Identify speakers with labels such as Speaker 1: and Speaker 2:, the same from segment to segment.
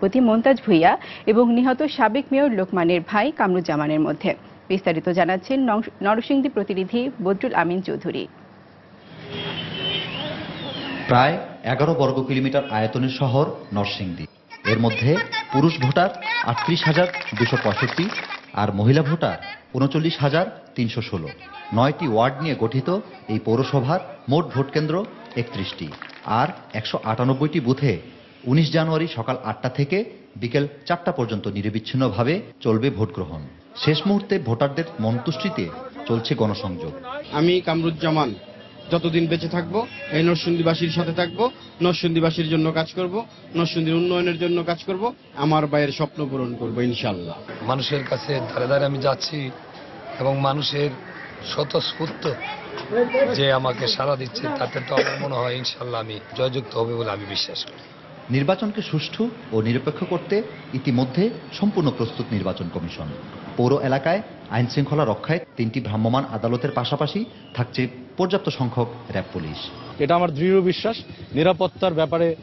Speaker 1: সভাপতি মন্তাজ ভুইয়া এবং নিহত সাবেক মেয়র লোকমানের ভাই কামরুজ্জামানের মধ্যে। বিস্তারিত জানাচ্ছেন নরসিংদী প্রতিনিধি বদরুল আমিন চৌধুরী।
Speaker 2: প্রায় এগারো বর্গ কিলোমিটার আয়তনের শহর নরসিংদী। এর মধ্যে পুরুষ ভোটার আটত্রিশ হাজার দুশো পঁয়ষট্টি আর মহিলা ভোটার উনচল্লিশ হাজার তিনশো ষোলো। নয়টি ওয়ার্ড নিয়ে গঠিত এই পৌরসভার মোট ভোট কেন্দ্র একত্রিশটি। আর একশো আটানব্বইটি বুথে উনিশ জানুয়ারি সকাল আটটা থেকে বিকেল চারটা পর্যন্ত নিরবিচ্ছিন্নভাবে চলবে ভোট গ্রহণ শেষ মুহূর্তে ভোটারদের মন্তুষ্টিতে চলছে গণসংযোগ।
Speaker 3: আমি কামরুজ্জামান যতদিন বেঁচে থাকব এই নরসিংদীবাসীর সাথে থাকব নরসিংদীবাসীর জন্য কাজ করব নরসিংদীর উন্নয়নের জন্য কাজ করব আমার ভাইয়ের স্বপ্ন পূরণ করব ইনশাল্লাহ
Speaker 4: মানুষের কাছে ধারে ধারে আমি যাচ্ছি এবং মানুষের স্বতঃস্ফূর্ত যে আমাকে সাড়া দিচ্ছে তাতে তো আমার মনে হয় ইনশাল্লাহ আমি জয়যুক্ত হবে বলে আমি বিশ্বাস করি।
Speaker 2: নির্বাচনকে সুষ্ঠু ও নিরপেক্ষ করতে ইতিমধ্যে সম্পূর্ণ প্রস্তুত নির্বাচন কমিশন। পৌর এলাকায় আইন শৃঙ্খলা রক্ষায় তিনটি ভ্রাম্যমাণ আদালতের পাশাপাশি থাকছে পর্যাপ্ত সংখ্যক র্যাব পুলিশ।
Speaker 5: এটা আমার দৃঢ় বিশ্বাস। নিরাপত্তার ব্যাপারে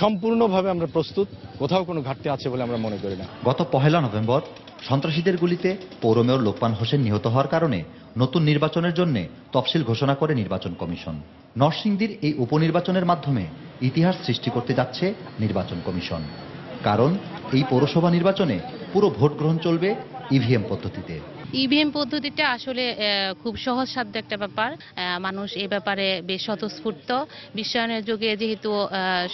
Speaker 5: সম্পূর্ণভাবে আমরা প্রস্তুত। কোথাও কোনো ঘাটতি আছে বলে আমরা মনে করি না।
Speaker 2: গত পহেলা নভেম্বর সন্ত্রাসীদের গুলিতে পৌর মেয়র লোকমান হোসেন নিহত হওয়ার কারণে নতুন নির্বাচনের জন্য তফসিল ঘোষণা করে নির্বাচন কমিশন। নরসিংদীর এই উপনির্বাচনের মাধ্যমে ইতিহাস সৃষ্টি করতে যাচ্ছে নির্বাচন কমিশন। কারণ এই পৌরসভা নির্বাচনে পুরো ভোট গ্রহণ চলবে ইভিএম পদ্ধতিতে।
Speaker 6: ইভিএম পদ্ধতিটা আসলে খুব সহজসাধ্য একটা ব্যাপার। মানুষ এই ব্যাপারে বেশ স্বতঃস্ফূর্ত। বিশ্বায়নের যুগে যেহেতু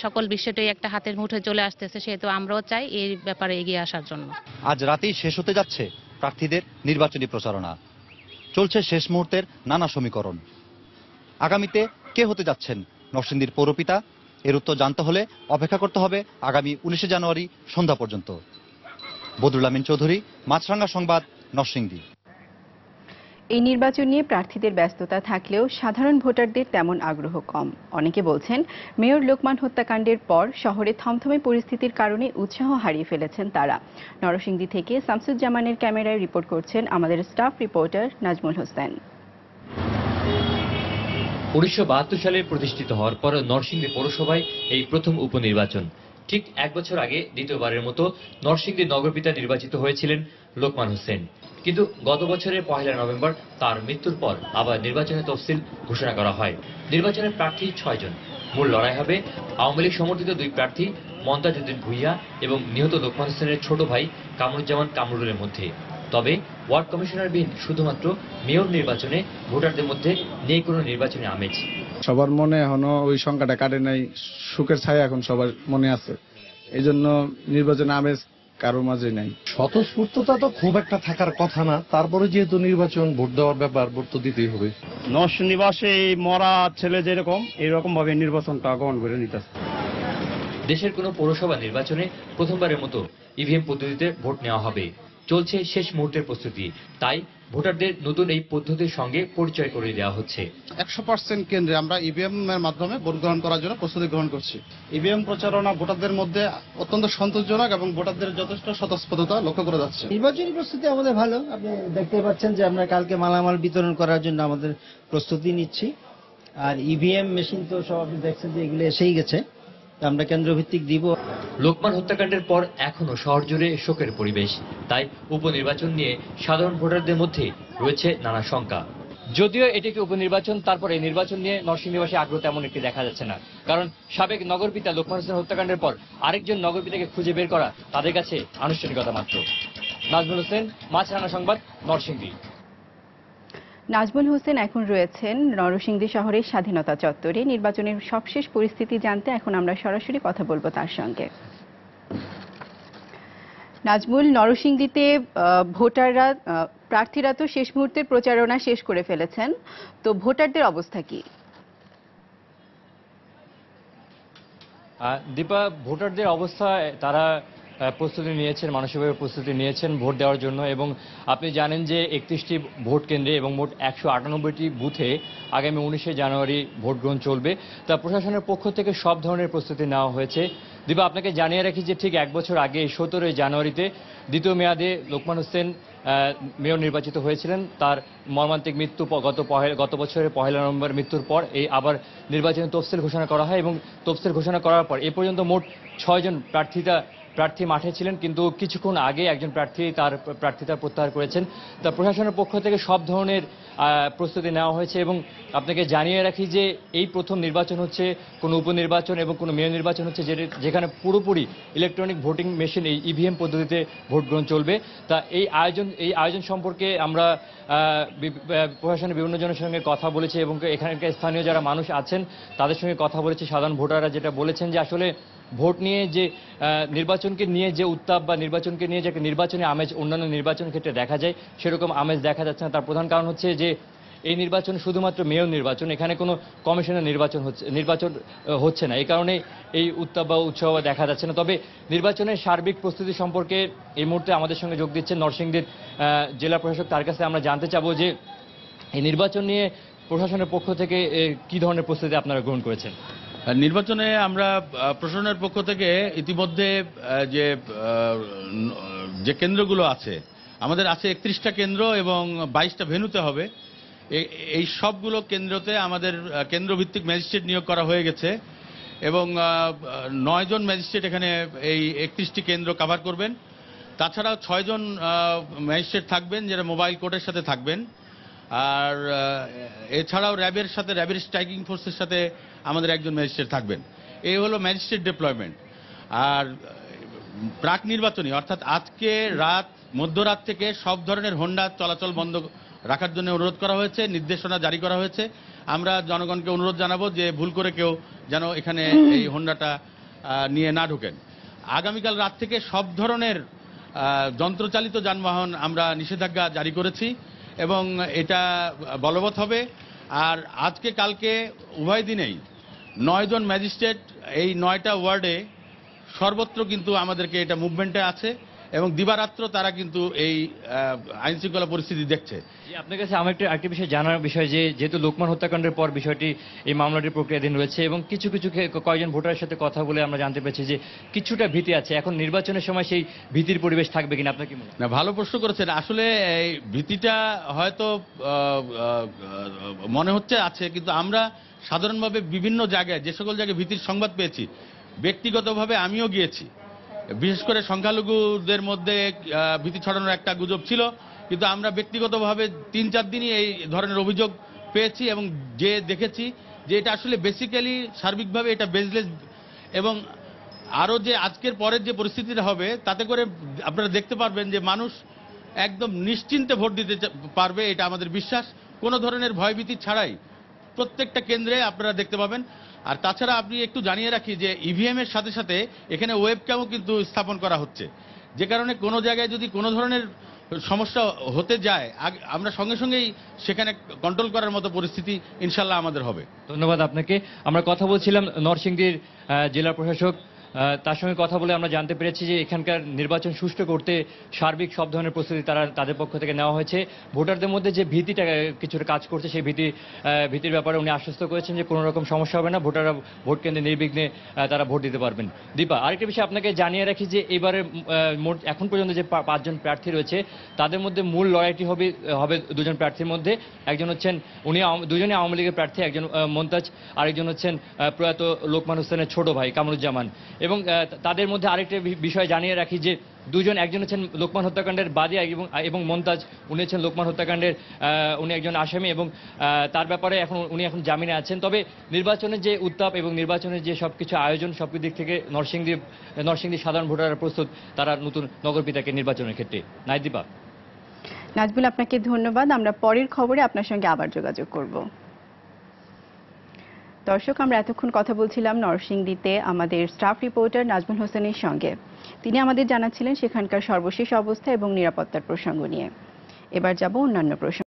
Speaker 6: সকল বিষয়টাই একটা হাতের মুঠে চলে আসতেছে সেহেতু আমরাও চাই এই ব্যাপারে এগিয়ে আসার জন্য।
Speaker 2: আজ রাতেই শেষ হতে যাচ্ছে প্রার্থীদের নির্বাচনী প্রচারণা। চলছে শেষ মুহূর্তের নানা সমীকরণ। আগামীতে কে হতে যাচ্ছেন নরসিংদীর পৌরপিতা এর উত্তর জানতে হলে অপেক্ষা করতে হবে আগামী উনিশে জানুয়ারি সন্ধ্যা পর্যন্ত। বদরুল আমিন চৌধুরী, মাছরাঙ্গা সংবাদ, নরসিংদী।
Speaker 1: এই নির্বাচন নিয়ে প্রার্থীদের ব্যস্ততা থাকলেও সাধারণ ভোটারদের তেমন আগ্রহ কম। অনেকে বলছেন, মেয়র লোকমান হত্যাকাণ্ডের পর শহরে থমথমে পরিস্থিতির কারণে উৎসাহ হারিয়ে ফেলেছেন তারা। নরসিংদী থেকে শামসুজ্জামানের ক্যামেরায় রিপোর্ট করছেন আমাদের স্টাফ রিপোর্টার নাজমুল হোসেন।
Speaker 7: উনিশশো বাহাত্তর সালে প্রতিষ্ঠিত হওয়ার পর নরসিংদী পৌরসভায় এই প্রথম উপনির্বাচন। ঠিক এক বছর আগে দ্বিতীয়বারের মতো নরসিংদী নগরপিতা নির্বাচিত হয়েছিলেন লোকমান হোসেন। কিন্তু গত বছরের পহেলা নভেম্বর তার মৃত্যুর পর আবার নির্বাচনের তফসিল ঘোষণা করা হয়। নির্বাচনের প্রার্থী ছয়জন মূল লড়াই হবে আওয়ামী লীগ সমর্থিত দুই প্রার্থী মন্তাজুদ্দিন ভুইয়া এবং নিহত লোকমান হোসেনের ছোট ভাই কামরুজ্জামান কামরুলের মধ্যে। তবে ওয়ার্ড কমিশনারবিহীন শুধুমাত্র মেয়র নির্বাচনে ভোটারদের মধ্যে নেই কোনো নির্বাচনী আমেজ।
Speaker 5: সবার মনে এখনও ওই সংখ্যাটা কাটে নাই সুখের ছায়া এখন সবার মনে আছে। এই জন্য নির্বাচনে আমেজ কারোর মাঝে নাই।
Speaker 8: স্বতঃস্ফূর্ততা তো খুব একটা থাকার কথা না তারপরে যেহেতু নির্বাচন ভোট দেওয়ার ব্যাপার ভোট তো দিতেই হবে।
Speaker 3: নরসিংদীবাসে এই মরা ছেলে যেরকম এরকম ভাবে নির্বাচনটা গ্রহণ করে নিতেছে।
Speaker 7: দেশের কোনো পৌরসভা নির্বাচনে প্রথমবারের মতো ইভিএম পদ্ধতিতে ভোট নেওয়া হবে। চলছে শেষ মুহূর্তের প্রস্তুতি। তাই ভোটারদের নতুন এই পদ্ধতির সঙ্গে পরিচয় করে দেওয়া হচ্ছে।
Speaker 3: একশো পার্সেন্ট কেন্দ্রে আমরা ইভিএম এর মাধ্যমে ভোট গ্রহণ করার জন্য প্রস্তুতি গ্রহণ করছি। ইভিএম প্রচারণা ভোটারদের মধ্যে অত্যন্ত সন্তোষজনক এবং ভোটারদের যথেষ্ট স্বতঃস্ফূর্ততা লক্ষ্য করা যাচ্ছে।
Speaker 9: নির্বাচনী প্রস্তুতি আমাদের ভালো। আপনি দেখতে পাচ্ছেন যে আমরা কালকে মালামাল বিতরণ করার জন্য আমাদের প্রস্তুতি নিচ্ছি। আর ইভিএম মেশিন তো সব আপনি দেখছেন যে এগুলো এসেই গেছে। আমরা কেন্দ্রভিত্তিক দিব।
Speaker 7: লোকমান হত্যাকাণ্ডের পর এখনও শহর জুড়ে শোকের পরিবেশ। তাই উপনির্বাচন নিয়ে সাধারণ ভোটারদের মধ্যে রয়েছে নানা শঙ্কা। যদিও এটিকে উপনির্বাচন, তারপর নির্বাচন নিয়ে নরসিংদীবাসী আগ্রহ তেমন একটি দেখা যাচ্ছে না। কারণ সাবেক নগরপিতা লোকমান হোসেন হত্যাকাণ্ডের পর আরেকজন নগরপিতাকে খুঁজে বের করা তাদের কাছে আনুষ্ঠানিকতা মাত্র। নাজমুল হোসেন, মাছরানা সংবাদ, নরসিংদী।
Speaker 1: নাজমুল হোসেন এখন রয়েছেন নরসিংদী শহরের স্বাধীনতা চত্বরে। নির্বাচনের সবশেষ পরিস্থিতি জানতে এখন আমরা সরাসরি কথা বলব তার সঙ্গে। নাজমুল, নরসিংদীতে ভোটাররা প্রার্থীরা তো শেষ মুহূর্তের প্রচারণা শেষ করে ফেলেছেন। তো ভোটারদের অবস্থা কি?
Speaker 7: দীপা, ভোটারদের অবস্থায় তারা প্রস্তুতি নিয়েছেন, মানসিকভাবে প্রস্তুতি নিয়েছেন ভোট দেওয়ার জন্য এবং আপনি জানেন যে একত্রিশটি ভোট কেন্দ্রে এবং মোট একশো আটানব্বইটি বুথে আগামী উনিশে জানুয়ারি ভোট গ্রহণ চলবে। তা প্রশাসনের পক্ষ থেকে সব ধরনের প্রস্তুতি নেওয়া হয়েছে। দীপা আপনাকে জানিয়ে রাখি যে ঠিক এক বছর আগে, সতেরোই জানুয়ারিতে দ্বিতীয় মেয়াদে লোকমান হোসেন মেয়র নির্বাচিত হয়েছিলেন। তার মর্মান্তিক মৃত্যু গত গত বছরের পহেলা নভেম্বর মৃত্যুর পর এই আবার নির্বাচনের তফসিল ঘোষণা করা হয় এবং তফসিল ঘোষণা করার পর এ পর্যন্ত মোট ছয়জন প্রার্থীতা প্রার্থী মাঠে ছিলেন, কিন্তু কিছুক্ষণ আগে একজন প্রার্থী তার প্রার্থিতা প্রত্যাহার করেছেন। তা প্রশাসনের পক্ষ থেকে সব ধরনের প্রস্তুতি নেওয়া হয়েছে এবং আপনাকে জানিয়ে রাখি যে এই প্রথম নির্বাচন হচ্ছে কোনো উপনির্বাচন এবং কোনো মেয়র নির্বাচন হচ্ছে যেখানে পুরোপুরি ইলেকট্রনিক ভোটিং মেশিন, এই ইভিএম পদ্ধতিতে ভোট গ্রহণ চলবে। তা এই আয়োজন এই আয়োজন সম্পর্কে আমরা প্রশাসনের বিভিন্ন জনের সঙ্গে কথা বলেছি এবং এখানকার স্থানীয় যারা মানুষ আছেন, তাদের সঙ্গে কথা বলেছি। সাধারণ ভোটাররা যেটা বলেছেন যে আসলে ভোট নিয়ে যে নির্বাচনকে নিয়ে যে উত্তাপ বা নির্বাচনকে নিয়ে যে নির্বাচনী আমেজ অন্যান্য নির্বাচন ক্ষেত্রে দেখা যায়, সেরকম আমেজ দেখা যাচ্ছে না। তার প্রধান কারণ হচ্ছে যে, এই নির্বাচন শুধুমাত্র মেয়র নির্বাচন, এখানে কোনো কমিশনের নির্বাচন হচ্ছে নির্বাচন হচ্ছে না। এই কারণে এই উত্তাপ বা উৎসব দেখা যাচ্ছে না। তবে নির্বাচনের সার্বিক প্রস্তুতি সম্পর্কে এই মুহূর্তে আমাদের সঙ্গে যোগ দিচ্ছেন নরসিংদীর জেলা প্রশাসক। তার কাছে আমরা জানতে চাবো যে, এই নির্বাচন নিয়ে প্রশাসনের পক্ষ থেকে কি ধরনের প্রস্তুতি আপনারা গ্রহণ করেছেন?
Speaker 10: নির্বাচনে আমরা প্রশাসনের পক্ষ থেকে ইতিমধ্যে যে যে কেন্দ্রগুলো আছে, আমাদের আছে একত্রিশটা কেন্দ্র এবং বাইশটা ভেনুতে হবে। এই সবগুলো কেন্দ্রতে আমাদের কেন্দ্রভিত্তিক ম্যাজিস্ট্রেট নিয়োগ করা হয়ে গেছে এবং নয় জন ম্যাজিস্ট্রেট এখানে এই একত্রিশটি কেন্দ্র কভার করবেন। তাছাড়াও ছয়জন ম্যাজিস্ট্রেট থাকবেন যারা মোবাইল কোর্টের সাথে থাকবেন। আর এছাড়াও র্যাবের সাথে, র্যাবের স্ট্রাইকিং ফোর্সের সাথে আমাদের একজন ম্যাজিস্ট্রেট থাকবেন। এই হলো ম্যাজিস্ট্রেট ডিপ্লয়মেন্ট। আর, প্রাক নির্বাচনী, অর্থাৎ আজকে রাত, মধ্যরাত থেকে সব ধরনের হোন্ডা চলাচল বন্ধ রাখার জন্য অনুরোধ করা হয়েছে, নির্দেশনা জারি করা হয়েছে। আমরা জনগণকে অনুরোধ জানাব যে ভুল করে কেউ যেন এখানে এই হোন্ডাটা নিয়ে না ঢোকেন। আগামীকাল রাত থেকে সব ধরনের যন্ত্রচালিত যানবাহন আমরা নিষেধাজ্ঞা জারি করেছি। এবং এটা বলবৎ হবে। আর আজকে কালকে উভয় দিনেই নয়জন ম্যাজিস্ট্রেট এই নয়টা ওয়ার্ডে সর্বত্র কিন্তু আমাদেরকে এটা মুভমেন্টে আছে। এবং দিবারাত্র তারা কিন্তু এই আইন শৃঙ্খলা পরিস্থিতি দেখছে।
Speaker 7: আপনার কাছে আমার একটা আরেকটি বিষয় জানার বিষয় যে যেহেতু লোকমান হত্যাকাণ্ডের পর বিষয়টি এই মামলাটির প্রক্রিয়াধীন রয়েছে এবং কিছু কিছু কয়েকজন ভোটারের সাথে কথা বলে আমরা জানতে পেরেছি যে কিছুটা ভীতি আছে। এখন নির্বাচনের সময় সেই ভীতির পরিবেশ থাকবে কিনা আপনার কি মনে
Speaker 10: না ভালো প্রশ্ন করেছেন। আসলে এই ভীতিটা হয়তো মনে হচ্ছে আছে কিন্তু আমরা সাধারণভাবে বিভিন্ন জায়গায় যে সকল জায়গায় ভীতির সংবাদ পেয়েছি ব্যক্তিগতভাবে আমিও গিয়েছি। বিশেষ করে সংখ্যালঘুদের মধ্যে ভীতি ছড়ানোর একটা গুজব ছিল। কিন্তু আমরা ব্যক্তিগতভাবে তিন চার দিনই এই ধরনের অভিযোগ পেয়েছি এবং যে দেখেছি যে এটা আসলে বেসিক্যালি সার্বিকভাবে এটা বেজলেস এবং আরও যে আজকের পরের যে পরিস্থিতিটা হবে, তাতে করে আপনারা দেখতে পারবেন যে মানুষ একদম নিশ্চিন্তে ভোট দিতে পারবে, এটা আমাদের বিশ্বাস। কোনো ধরনের ভয়ভীতি ছাড়াই। প্রত্যেকটা কেন্দ্রে আপনারা দেখতে পাবেন। আর তাছাড়া আপনি একটু জানিয়ে রাখি যে ইভিএম এর সাথে সাথে এখানে ওয়েবক্যামও কিন্তু স্থাপন করা হচ্ছে। যে কারণে কোনো জায়গায় যদি কোনো ধরনের সমস্যা হতে যায় আমরা সঙ্গে সঙ্গেই সেখানে কন্ট্রোল করার মতো পরিস্থিতি ইনশাল্লাহ আমাদের হবে।
Speaker 7: ধন্যবাদ আপনাকে। আমরা কথা বলছিলাম নরসিংদীর জেলা প্রশাসক তার সঙ্গে কথা বলে আমরা জানতে পেরেছি যে এখানকার নির্বাচন সুষ্ঠু করতে সার্বিক সব ধরনের প্রস্তুতি তারা তাদের পক্ষ থেকে নেওয়া হয়েছে। ভোটারদের মধ্যে যে ভীতিটা কিছুটা কাজ করছে সেই ভীতি ভীতির ব্যাপারে উনি আশ্বস্ত করেছেন যে কোনো রকম সমস্যা হবে না, ভোটাররা ভোট কেন্দ্রে নির্বিঘ্নে তারা ভোট দিতে পারবেন। দীপা, আরেকটা বিষয় আপনাকে জানিয়ে রাখি যে এবারে মোট এখন পর্যন্ত যে পাঁচজন প্রার্থী রয়েছে, তাদের মধ্যে মূল লড়াইটি হবে হবে দুজন প্রার্থীর মধ্যে। একজন হচ্ছেন উনি দুজনে আওয়ামী লীগের প্রার্থী, একজন মন্তাজ আরেকজন হচ্ছেন প্রয়াত লোকমান হোসেনের ছোট ভাই কামরুজ্জামান। এবং তাদের মধ্যে আরেকটা বিষয় জানিয়ে রাখি যে দুজন, একজন হচ্ছেন লোকমান হত্যাকাণ্ডের বাদী এবং এবং মমতাজ, উনি হচ্ছেন লোকমান হত্যাকাণ্ডের উনি একজন আসামি এবং তার ব্যাপারে এখন উনি এখন জামিনে আছেন। তবে নির্বাচনের যে উত্তাপ এবং নির্বাচনের যে সবকিছু আয়োজন সব দিক থেকে নরসিংদী নরসিংদী সাধারণ ভোটাররা প্রস্তুত, তারা নতুন নগরপিতাকে নির্বাচনের ক্ষেত্রে। নাইদীপা
Speaker 1: নাজবুল, আপনাকে ধন্যবাদ। আমরা পরের খবরে আপনার সঙ্গে আবার যোগাযোগ করব। দর্শক, আমরা এতক্ষণ কথা বলছিলাম নরসিংদীতে আমাদের স্টাফ রিপোর্টার নাজমুল হোসেনের সঙ্গে। তিনি আমাদের জানাচ্ছিলেন সেখানকার সর্বশেষ অবস্থা এবং নিরাপত্তার প্রসঙ্গ নিয়ে। এবার যাব অন্যান্য প্রসঙ্গ।